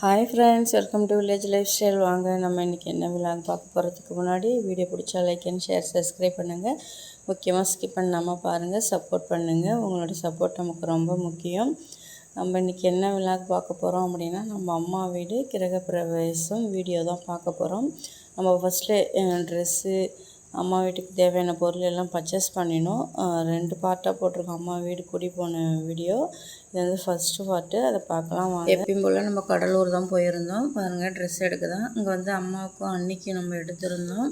Hi friends welcome to village lifestyle வாங்க நம்ம இன்றைக்கி என்ன விழாங்க பார்க்க போகிறதுக்கு முன்னாடி? வீடியோ பிடிச்சா லைக் அண்ட் ஷேர் சப்ஸ்கிரைப் பண்ணுங்கள் முக்கியமாக ஸ்கிப் பண்ணாமல் பாருங்கள் சப்போர்ட் பண்ணுங்கள் உங்களோட சப்போர்ட் நமக்கு ரொம்ப முக்கியம். நம்ம இன்றைக்கி என்ன விழாக்கு பார்க்க போகிறோம் அப்படின்னா நம்ம அம்மா வீடு கிரகப்பிரவேசம் வீடியோ தான் பார்க்க போகிறோம் நம்ம ஃபஸ்ட்டு ட்ரெஸ்ஸு அம்மா வீட்டுக்கு தேவையான பொருள் எல்லாம் பர்ச்சேஸ் பண்ணினோம். ரெண்டு பார்ட்டாக போட்டிருக்கோம். அம்மா வீடு கூடி போன வீடியோ இது வந்து ஃபஸ்ட்டு பார்ட்டு அதை பார்க்கலாம் வாங்க. எப்பயும் போல் நம்ம கடலூர் தான் போயிருந்தோம். பாருங்கள் ட்ரெஸ் எடுக்க தான் இங்கே வந்து அம்மாவுக்கும் அன்னைக்கும் நம்ம எடுத்திருந்தோம்.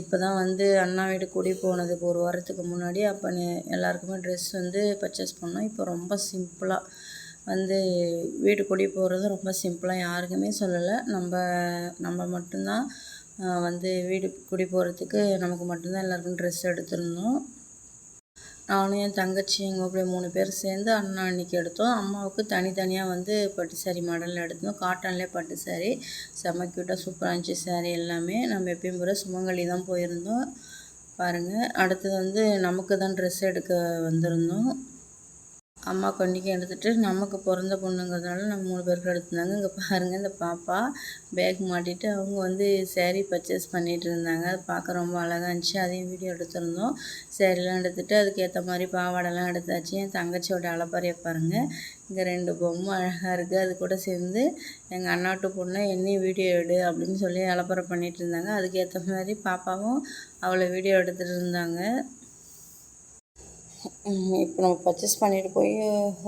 இப்போ தான் வந்து அண்ணா வீடு குடி போனதுக்கு ஒரு வாரத்துக்கு முன்னாடி அப்போ எல்லாருக்குமே ட்ரெஸ் வந்து பர்ச்சேஸ் பண்ணோம். இப்போ ரொம்ப சிம்பிளாக வந்து வீடு குடி போகிறது ரொம்ப சிம்பிளாக யாருக்குமே சொல்லலை. நம்ம நம்ம மட்டும்தான் வந்து வீடு குடி போகிறதுக்கு நமக்கு மட்டும்தான் எல்லாருக்கும் ட்ரெஸ் எடுத்திருந்தோம். நானும் என் தங்கச்சி எங்கள் அப்படியே மூணு பேர் சேர்ந்து அண்ணா அன்னைக்கு எடுத்தோம். அம்மாவுக்கு தனித்தனியாக வந்து பட்டு சாரி மாடலில் எடுத்தோம். காட்டன்லேயே பட்டு சாரி செம்ம க்யூட்டாக சூப்பராக இருந்துச்சு சாரி எல்லாமே. நம்ம எப்பயும் போல சுமங்கலி தான் போயிருந்தோம். பாருங்கள் அடுத்தது வந்து நமக்கு தான் ட்ரெஸ் எடுக்க வந்திருந்தோம். அம்மா கொண்டிக்கு எடுத்துகிட்டு நமக்கு பிறந்த பொண்ணுங்கிறதுனால நம்ம மூணு பேருக்கு எடுத்திருந்தாங்க. இங்கே பாருங்கள் இந்த பாப்பா பேக் மாட்டிட்டு அவங்க வந்து சேரீ பர்ச்சேஸ் பண்ணிகிட்டு இருந்தாங்க. அது பார்க்க ரொம்ப அழகாக இருந்துச்சு. அதையும் வீடியோ எடுத்திருந்தோம். சேரீலாம் எடுத்துகிட்டு அதுக்கேற்ற மாதிரி பாவாடைலாம் எடுத்தாச்சு. என் தங்கச்சியோட அலப்பறையை பாருங்கள் இங்கே ரெண்டு பொம்மை அழகாக இருக்குது அது கூட சேர்ந்து எங்கள் அண்ணாட்டு பொண்ணை என்னையும் வீடியோ எடு அப்படின்னு சொல்லி அலப்பறை பண்ணிகிட்டு இருந்தாங்க. அதுக்கேற்ற மாதிரி பாப்பாவும் அவளை வீடியோ எடுத்துகிட்டு இருந்தாங்க. இப்போ நம்ம பர்ச்சேஸ் பண்ணிட்டு போய்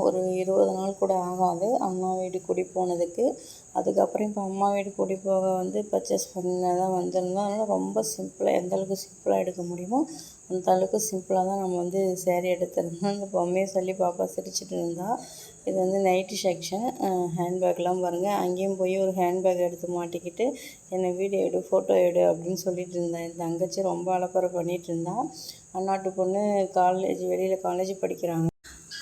ஒரு இருபது நாள் கூட ஆகாது. அம்மா வீடு குடி போனதுக்கு. அதுக்கப்புறம் இப்போ அம்மா வீடு கூடி போக வந்து பர்ச்சேஸ் பண்ணதான் வந்திருந்தோம். அதனால் ரொம்ப சிம்பிளாக எந்த அளவுக்கு சிம்பிளாக எடுக்க முடியுமோ அந்த அளவுக்கு சிம்பிளாக தான் நம்ம வந்து சேரீ எடுத்திருந்தோம். அந்த பொம்மையை சொல்லி பாப்பா சிரிச்சிட்டு இருந்தா. இது வந்து நைட்டு செக்ஷன் ஹேண்ட்பேக்லாம் பாருங்கள் அங்கேயும் போய் ஒரு ஹேண்ட்பேக் எடுத்து மாட்டிக்கிட்டு என்னை வீடியோ எடு ஃபோட்டோ எடு அப்படின்னு சொல்லிட்டு இருந்தேன் என் தங்கச்சி ரொம்ப அலப்பறை பண்ணிகிட்டு இருந்தான் அண்ணாட்டு பொண்ணு காலேஜ் வெளியில் காலேஜ் படிக்கிறாங்க.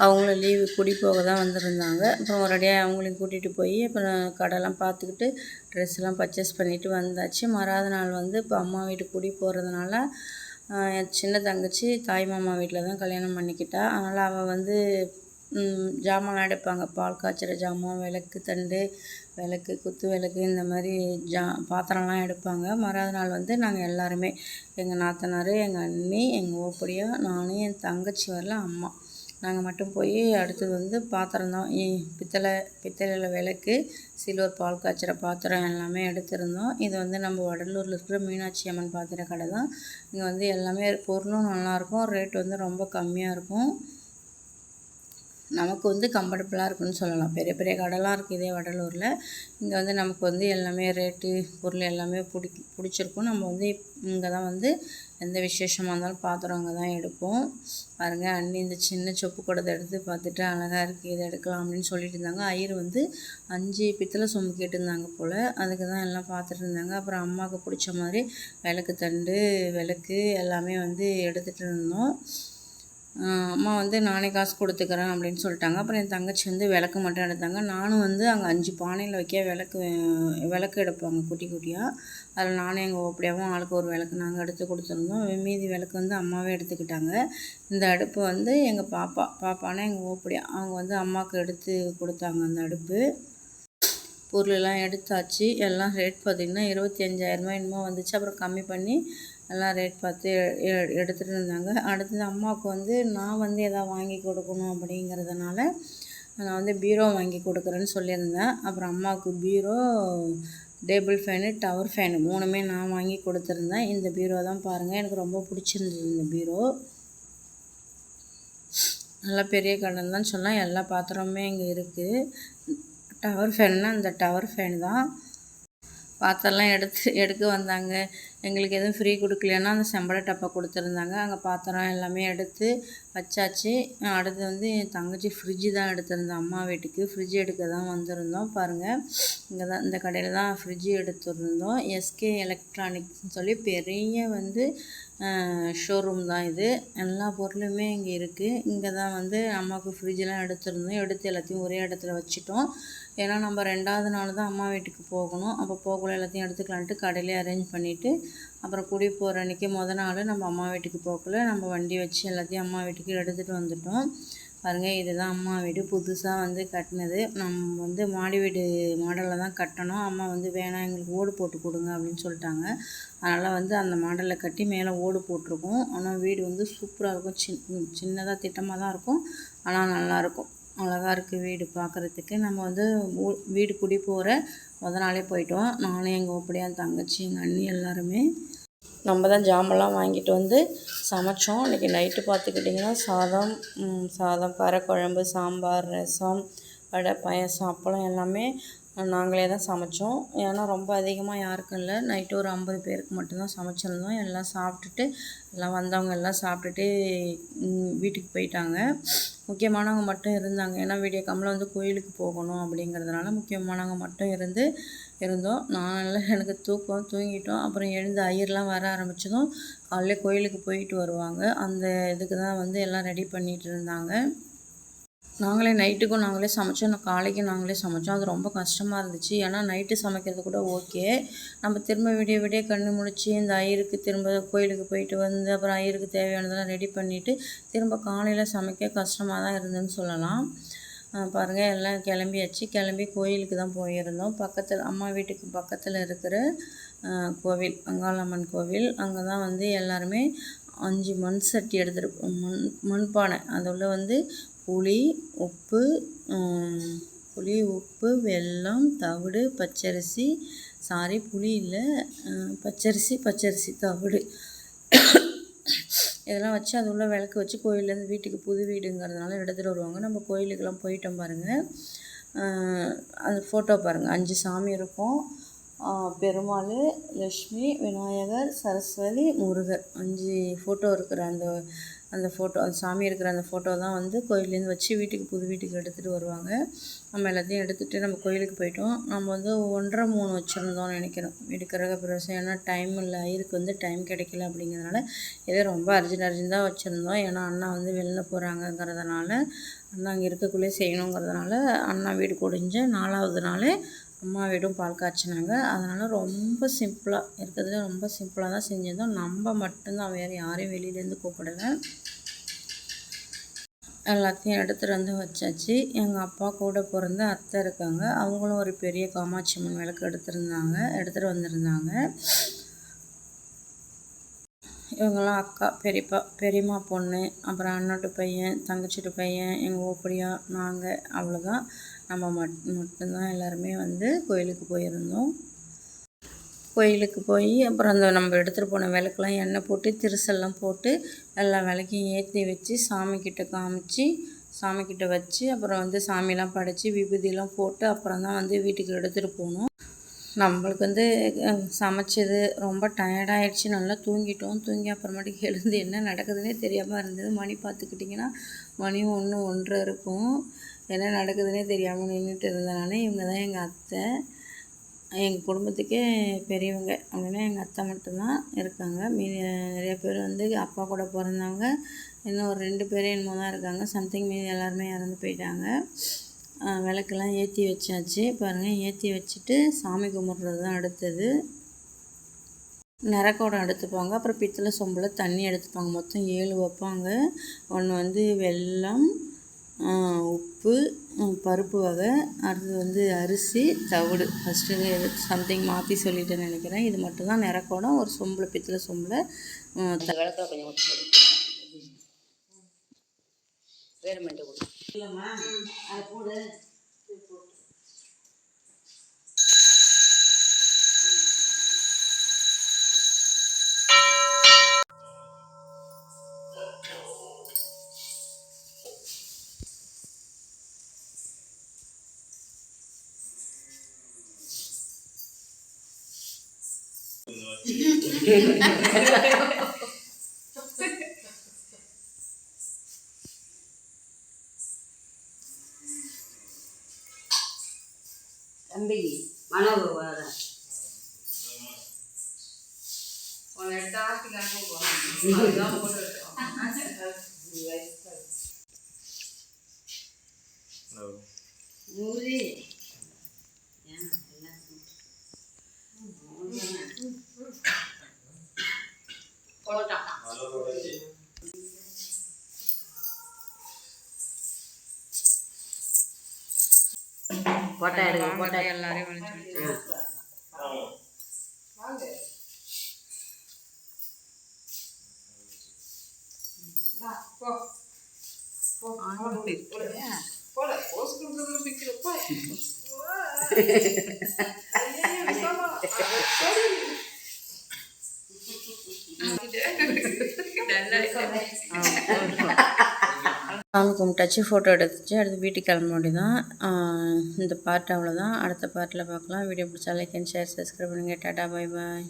அவங்களும் லீவு குடி போக தான் வந்திருந்தாங்க. அப்புறம் ஒரேடியாக அவங்களையும் கூட்டிகிட்டு போய் அப்புறம் கடைலாம் பார்த்துக்கிட்டு ட்ரெஸ்லாம் பர்ச்சேஸ் பண்ணிவிட்டு வந்தாச்சு. மறாத நாள் வந்து இப்போ அம்மா வீட்டுக்கு குடி போகிறதுனால என் சின்ன தங்கச்சி தாய் மாமா வீட்டில் தான் கல்யாணம் பண்ணிக்கிட்டா. அதனால் அவள் வந்து ஜாமான்லாம் எடுப்பாங்க. பால் காய்ச்சிற ஜாமான் விளக்கு தண்டு விளக்கு குத்து விளக்கு இந்த மாதிரி ஜா பாத்திரம்லாம் எடுப்பாங்க. மறாத நாள் வந்து நாங்கள் எல்லாருமே எங்கள் நாத்தனார் எங்கள் அண்ணி எங்கள் ஓப்படியா நானும் என் தங்கச்சி வரல அம்மா. நாங்கள் மட்டும் போய் அடுத்தது வந்து பாத்திரம் தான் பித்தளை பித்தளையில் விளக்கு சில்வர் பால் காய்ச்சிற பாத்திரம் எல்லாமே எடுத்திருந்தோம். இது வந்து நம்ம வடலூரில் இருக்கிற மீனாட்சி அம்மன் பாத்திர கடை தான். இங்கே வந்து எல்லாமே பொருளும் நல்லாயிருக்கும் ரேட் வந்து ரொம்ப கம்மியாக இருக்கும். நமக்கு வந்து கம்ஃபர்டபுளாக இருக்குன்னு சொல்லலாம். பெரிய பெரிய கடைலாம் இருக்குது இதே வடலூரில். இங்கே வந்து நமக்கு வந்து எல்லாமே ரேட்டு பொருள் எல்லாமே பிடி பிடிச்சிருக்கும். நம்ம வந்து இங்கே தான் வந்து எந்த விசேஷமாக இருந்தாலும் பாத்திரம் அங்கே தான் எடுப்போம். பாருங்கள் அண்ணி இந்த சின்ன சொப்பு கூடத்தை எடுத்து பார்த்துட்டு அழகாக இருக்குது இதை எடுக்கலாம் அப்படின்னு சொல்லிட்டு இருந்தாங்க. ஐயர் வந்து அஞ்சு பித்தளை சொம்பு கேட்டிருந்தாங்க போல். அதுக்கு தான் எல்லாம் பார்த்துட்டு இருந்தாங்க. அப்புறம் அம்மாவுக்கு பிடிச்ச மாதிரி விளக்கு தண்டு விளக்கு எல்லாமே வந்து எடுத்துகிட்டு இருந்தோம். அம்மா வந்து நானே காசு கொடுத்துக்கிறேன் அப்படின்னு சொல்லிட்டாங்க. அப்புறம் என் தங்கச்சி வந்து விளக்கு மட்டும் எடுத்தாங்க. நானும் வந்து அங்கே அஞ்சு பானையில் வைக்க விளக்கு விளக்கு எடுப்பாங்க குட்டி குட்டியாக அதில் நானும் எங்கள் ஒப்படியாகவும் ஆளுக்கு ஒரு விளக்கு நாங்கள் எடுத்து கொடுத்துருந்தோம். மீதி விளக்கு வந்து அம்மாவே எடுத்துக்கிட்டாங்க. இந்த அடுப்பு வந்து எங்கள் பாப்பா பாப்பானா எங்கள் ஓப்படியா அவங்க வந்து அம்மாவுக்கு எடுத்து கொடுத்தாங்க அந்த அடுப்பு. பொருளெல்லாம் எடுத்தாச்சு. எல்லாம் ரேட் பார்த்திங்கன்னா இருபத்தி அஞ்சாயிரரூபா என்னமோ வந்துச்சு. அப்புறம் கம்மி பண்ணி எல்லாம் ரேட் பார்த்து எடுத்துகிட்டு இருந்தாங்க. அடுத்தது அம்மாவுக்கு வந்து நான் வந்து எதாவது வாங்கி கொடுக்கணும் அப்படிங்கிறதுனால நான் வந்து பீரோ வாங்கி கொடுக்குறேன்னு சொல்லியிருந்தேன். அப்புறம் அம்மாவுக்கு bureau table fan tower fan மூணுமே நான் வாங்கி கொடுத்துருந்தேன். இந்த பீரோ தான் பாருங்கள் எனக்கு ரொம்ப பிடிச்சிருந்தது இந்த பீரோ. நல்லா பெரிய கடன் தான் சொல்லலாம். எல்லா பாத்திரமுமே இங்கே இருக்குது டவர் ஃபேன்னால் இந்த டவர் ஃபேன் தான். பாத்திரம்லாம் எடுத்து எடுக்க வந்தாங்க. எங்களுக்கு எதுவும் ஃப்ரீ கொடுக்கலைன்னா அந்த செம்பட டப்பா கொடுத்துருந்தாங்க. அங்கே பாத்திரம் எல்லாமே எடுத்து வச்சாச்சு. அடுத்து வந்து என் தங்கச்சி ஃப்ரிட்ஜு தான் எடுத்திருந்தேன் அம்மா வீட்டுக்கு ஃப்ரிட்ஜ் எடுக்க தான் வந்திருந்தோம். பாருங்கள் இங்கே தான் இந்த கடையில் தான் ஃப்ரிட்ஜு எடுத்துருந்தோம். எஸ்கே எலக்ட்ரானிக்ஸ்னு சொல்லி பெரிய வந்து ஷோரூம் தான் இது. எல்லா பொருளுமே இங்கே இருக்குது இங்கே தான் வந்து அம்மாவுக்கு ஃப்ரிட்ஜெலாம் எடுத்துருந்தோம். எடுத்து எல்லாத்தையும் ஒரே இடத்துல வச்சுட்டோம். ஏன்னா நம்ம ரெண்டாவது நாள் தான் அம்மா வீட்டுக்கு போகணும். அப்போ போகக்குள்ள எல்லாத்தையும் எடுத்துக்கலான்ட்டு கடையிலே அரேஞ்ச் பண்ணிவிட்டு அப்புறம் குடி போகிற அன்றைக்கி மொதல் நாள் நம்ம அம்மா வீட்டுக்கு போகக்குள்ள நம்ம வண்டி வச்சு எல்லாத்தையும் அம்மா வீட்டுக்கு எடுத்துகிட்டு வந்துட்டோம். பாருங்கள் இதுதான் அம்மா வீடு. புதுசாக வந்து கட்டினது. நம்ம வந்து மாடி வீடு மாடலில் தான் கட்டணும். அம்மா வந்து வேணாம் எங்களுக்கு ஓடு போட்டு கொடுங்க அப்படின்னு சொல்லிட்டாங்க. அதனால் வந்து அந்த மாடலில் கட்டி மேலே ஓடு போட்டிருக்கோம். ஆனால் வீடு வந்து சூப்பராக இருக்கும். சின் சின்னதாக திட்டமாக தான் இருக்கும். ஆனால் நல்லாயிருக்கும் அழகாக இருக்குது வீடு பார்க்குறதுக்கு நம்ம வந்து ஊ- வீடு குடி போகிற முத நாளே போயிட்டோம். நானும் எங்கள் ஒப்படியா தங்கச்சி எங்கள் அண்ணி எல்லாருமே நம்ம தான் ஜாமெல்லாம் வாங்கிட்டு வந்து சமைச்சோம். இன்றைக்கி நைட்டு பார்த்துக்கிட்டிங்கன்னா சாதம் சாதம் காரக்குழம்பு சாம்பார் ரசம் வடை பாயசம் அப்பளம் எல்லாமே நாங்களே தான் சமைச்சோம். ஏன்னா ரொம்ப அதிகமாக யாருக்கும் இல்லை. நைட்டு ஒரு ஐம்பது பேருக்கு மட்டும்தான் சமைச்சிருந்தோம். எல்லாம் சாப்பிட்டுட்டு எல்லாம் வந்தவங்க எல்லாம் சாப்பிட்டுட்டு வீட்டுக்கு போயிட்டாங்க. முக்கியமானவங்க மட்டும் இருந்தாங்க. ஏன்னா விடிய கம்மில் வந்து கோயிலுக்கு போகணும் அப்படிங்கிறதுனால முக்கியமானவங்க மட்டும் இருந்து இருந்தோம். நான் நல்லா எனக்கு தூக்கம் தூங்கிட்டோம். அப்புறம் எழுந்து ஐயர்லாம் வர ஆரம்பிச்சதும் காலையில் கோயிலுக்கு போயிட்டு வருவாங்க. அந்த இதுக்கு தான் வந்து எல்லாம் ரெடி பண்ணிகிட்டு இருந்தாங்க. நாங்களே நைட்டுக்கும் நாங்களே சமைச்சோம். நான் காலைக்கு நாங்களே சமைச்சோம். அது ரொம்ப கஷ்டமாக இருந்துச்சு. ஏன்னா நைட்டு சமைக்கிறது கூட ஓகே. நம்ம திரும்ப விடிய விடிய கண்ணு முடிச்சு இந்த ஐயருக்கு திரும்ப கோயிலுக்கு போயிட்டு வந்து அப்புறம் ஐயருக்கு தேவையானதெல்லாம் ரெடி பண்ணிவிட்டு திரும்ப காலையில் சமைக்க கஷ்டமாக தான் இருந்ததுன்னு சொல்லலாம். பாருங்கள் எல்லாம் கிளம்பியாச்சு. கிளம்பி கோயிலுக்கு தான் போயிருந்தோம். பக்கத்தில் அம்மா வீட்டுக்கு பக்கத்தில் இருக்கிற கோவில் அங்காளம்மன் கோவில். அங்கே தான் வந்து எல்லாருமே அஞ்சு மண் சட்டி எடுத்துகிட்டு மண் மண்பானை. அதில் வந்து புளி உப்பு புளி உப்பு வெல்லம் தவிடு பச்சரிசி. சாரி புளி இல்லை. பச்சரிசி பச்சரிசி தவிடு. இதெல்லாம் வச்சு அது உள்ள விளக்கு வச்சு கோயிலேருந்து வீட்டுக்கு புது வீடுங்கிறதுனால எடுத்துகிட்டு வருவாங்க. நம்ம கோயிலுக்கெல்லாம் போயிட்டோம் பாருங்கள் அந்த ஃபோட்டோ பாருங்கள் அஞ்சு சாமி இருக்கும். பெருமாள் லக்ஷ்மி விநாயகர் சரஸ்வதி முருகர். அஞ்சு ஃபோட்டோ இருக்கிற அந்த அந்த ஃபோட்டோ அந்த சாமி இருக்கிற அந்த ஃபோட்டோ தான் வந்து கோயிலேருந்து வச்சு வீட்டுக்கு புது வீட்டுக்கு எடுத்துகிட்டு வருவாங்க. நம்ம எல்லாத்தையும் எடுத்துகிட்டு நம்ம கோயிலுக்கு போயிட்டோம். நம்ம வந்து ஒன்றரை மூணு வச்சுருந்தோம்னு நினைக்கிறோம். வீட்டுக்கு கிரக ஏன்னா டைம் இல்லை. ஐயருக்கு வந்து டைம் கிடைக்கல அப்படிங்கிறதுனால இதே ரொம்ப அர்ஜென்ட் அர்ஜென்ட்டாக வச்சுருந்தோம். ஏன்னா அண்ணா வந்து வெளில போகிறாங்கங்கிறதுனால அண்ணா அங்கே இருக்கக்குள்ளே செய்யணுங்கிறதுனால அண்ணா வீடு குடிஞ்ச நாலாவது நாள் அம்மா வீடும் பால் காய்ச்சினாங்க. அதனால் ரொம்ப சிம்பிளாக இருக்கிறதுல ரொம்ப சிம்பிளாக தான் செஞ்சிருந்தோம் நம்ம மட்டும்தான் வேறு யாரையும் வெளியிலேருந்து கூப்பிடலை. எல்லாத்தையும் எடுத்துகிட்டு வந்து வச்சாச்சு. எங்கள் அப்பா கூட பிறந்த அத்தை இருக்காங்க. அவங்களும் ஒரு பெரிய காமாட்சி அம்மன் விளக்கு எடுத்திருந்தாங்க. எடுத்துகிட்டு வந்திருந்தாங்க. இவங்கெல்லாம் அக்கா பெரியப்பா பெரியம்மா பொண்ணு அப்புறம் அண்ணோட்டு பையன் தங்கச்சிட்டு பையன் எங்கள் ஓப்படியா நாங்கள் அவ்வளோதான் நம்ம மட் மட்டும்தான் எல்லாருமே வந்து கோயிலுக்கு போயிருந்தோம். கோயிலுக்கு போய் அப்புறம் அந்த நம்ம எடுத்துகிட்டு போன விளக்குலாம் எண்ணெய் போட்டு திருசெல்லாம் போட்டு எல்லா விளக்கையும் ஏற்றி வச்சு சாமிக்கிட்ட காமிச்சு சாமிக்கிட்ட வச்சு அப்புறம் வந்து சாமிலாம் படைச்சி விபூதியெலாம் போட்டு அப்புறம் தான் வந்து வீட்டுக்கு எடுத்துகிட்டு போனோம். நம்மளுக்கு வந்து சமைச்சது ரொம்ப டயர்டாயிடுச்சு. நல்லா தூங்கிட்டோம். தூங்கி அப்புறமேட்டுக்கு எழுந்து என்ன நடக்குதுன்னே தெரியாமல் இருந்தது. மணி பார்த்துக்கிட்டிங்கன்னா மணி ஒன்று ஒன்றரை இருக்கும். என்ன நடக்குதுன்னே தெரியாமல் நின்றுட்டு இருந்தனால இவங்க தான் எங்கள் அத்தை எங்கள் குடும்பத்துக்கே பெரியவங்க அப்படின்னா எங்கள் அத்தை மட்டும்தான் இருக்காங்க. மீதி நிறைய பேர் வந்து அப்பா கூட பிறந்தவங்க இன்னும் ஒரு ரெண்டு பேர் என்னமோ தான் இருக்காங்க. சம்திங் மீதி எல்லாருமே இறந்து போயிட்டாங்க. விளக்கெல்லாம் ஏற்றி வச்சாச்சு. பாருங்கள் ஏற்றி வச்சுட்டு சாமி கும்பிட்றது தான் அடுத்தது. நிறக்குடம் எடுத்துப்பாங்க. அப்புறம் பித்தளை சொம்பில் தண்ணி எடுத்துப்பாங்க. மொத்தம் ஏழு வைப்பாங்க. ஒன்று வந்து வெள்ளம் உப்பு பருப்பு வகை அடுத்தது வந்து அரிசி தவிடு. ஃபஸ்ட்டு சம்திங் மாற்றி சொல்லிட்டேன்னு நினைக்கிறேன். இது மட்டும் தான் நிறக்குடம் ஒரு சொம்பில் பித்தளை சொம்பில் அந்த விளக்கில் கொஞ்சம் வேறு மெண்டு தம்பி மனோபு வர நூறு. போட்டா எடுங்க போட்டா எல்லாரையும் போல போஸ்ட் கொடுக்கறதுல பிக்கிறப்ப. சாமி கும்பிட்டாச்சு ஃபோட்டோ எடுத்துச்சு. அடுத்து வீட்டுக்கு கிளம்ப வேண்டியதான் இந்த பார்ட் அவ்வளோதான் அடுத்த பார்ட்டில் பார்க்கலாம். வீடியோ பிடிச்சா லைக் அண்ட் ஷேர் சப்ஸ்கிரைப் பண்ணுங்கள் டாடா பை பாய்